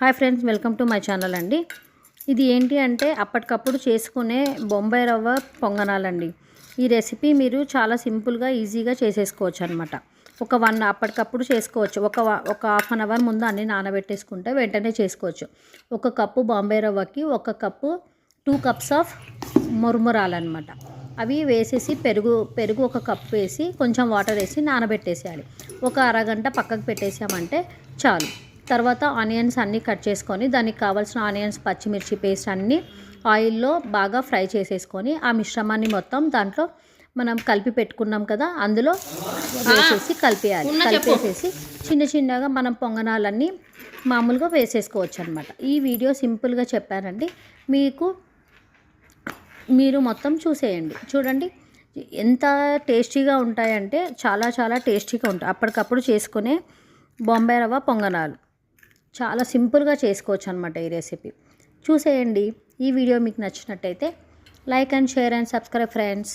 Hi friends welcome to my channel అండి. ఇది ఏంటి అంటే అప్పటికప్పుడు చేసుకునే బొంబాయి రవ్వ పొంగనాలండి. ఈ రెసిపీ మీరు చాలా సింపుల్గా ఈజీగా చేసేసుకోవచ్చు అనమాట ఒక వన్ అప్పటికప్పుడు చేసుకోవచ్చు. ఒక ఒక హాఫ్ అన్ అవర్ ముందు అన్ని నానబెట్టేసుకుంటే వెంటనే చేసుకోవచ్చు. ఒక కప్పు బాంబే రవ్వకి ఒక కప్పు టూ కప్స్ ఆఫ్ మురుమురాలన్నమాట. అవి వేసేసి పెరుగు పెరుగు ఒక కప్ వేసి కొంచెం వాటర్ వేసి నానబెట్టేసేయాలి. ఒక అరగంట పక్కకు పెట్టేసామంటే చాలు. తర్వాత ఆనియన్స్ అన్నీ కట్ చేసుకొని దానికి కావాల్సిన ఆనియన్స్ పచ్చిమిర్చి పేస్ట్ అన్నీ ఆయిల్లో బాగా ఫ్రై చేసేసుకొని ఆ మిశ్రమాన్ని మొత్తం దాంట్లో మనం కలిపి పెట్టుకున్నాం కదా అందులో వేసేసి కలిపేయాలి. కలిపేసేసి చిన్న చిన్నగా మనం పొంగనాలన్నీ మామూలుగా వేసేసుకోవచ్చు అనమాట ఈ వీడియో సింపుల్గా చెప్పానండి. మీకు మీరు మొత్తం చూసేయండి. చూడండి ఎంత టేస్టీగా ఉంటాయంటే చాలా చాలా టేస్టీగా ఉంటాయి. అప్పటికప్పుడు చేసుకునే బొంబాయి రవ్వ పొంగనాలు. చాలా సింపుల్గా చేసుకోవచ్చు అనమాట ఈ రెసిపీ. చూసేయండి. ఈ వీడియో మీకు నచ్చినట్టయితే like and share and subscribe friends.